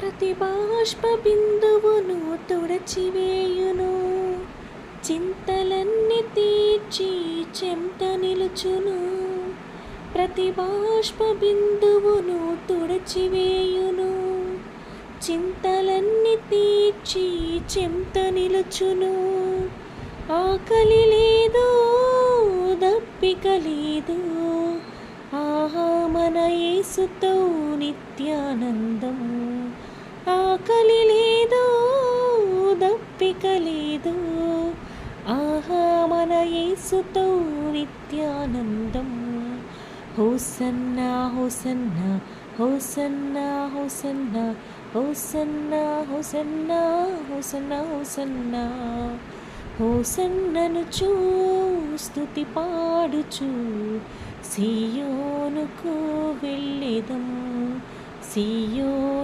ప్రతి బాష్ప బిందువును తుడచివేయును. చింతలన్నీ తీర్చి చెంత నిలుచును. ప్రతి బాష్ప బిందువును తుడచివేయును. చింతలన్నీ తీర్చి చెంత నిలుచును. ఆకలి లేదు దప్పిక లేదు. ఆహా మన యేసుతో నిత్యానందము. దప్పిక లేదు. ఆహా మన యేసుతో నిత్యానందం. హోసన్నా హోసన్నా హోసన్నా హోసన్నా హోసన్నా హోసన్నా హోసన్నా హోసన్నా. హోసన్నను చూస్తుతి పాడుచు సియోనుకు వెళ్ళేదం. సియోను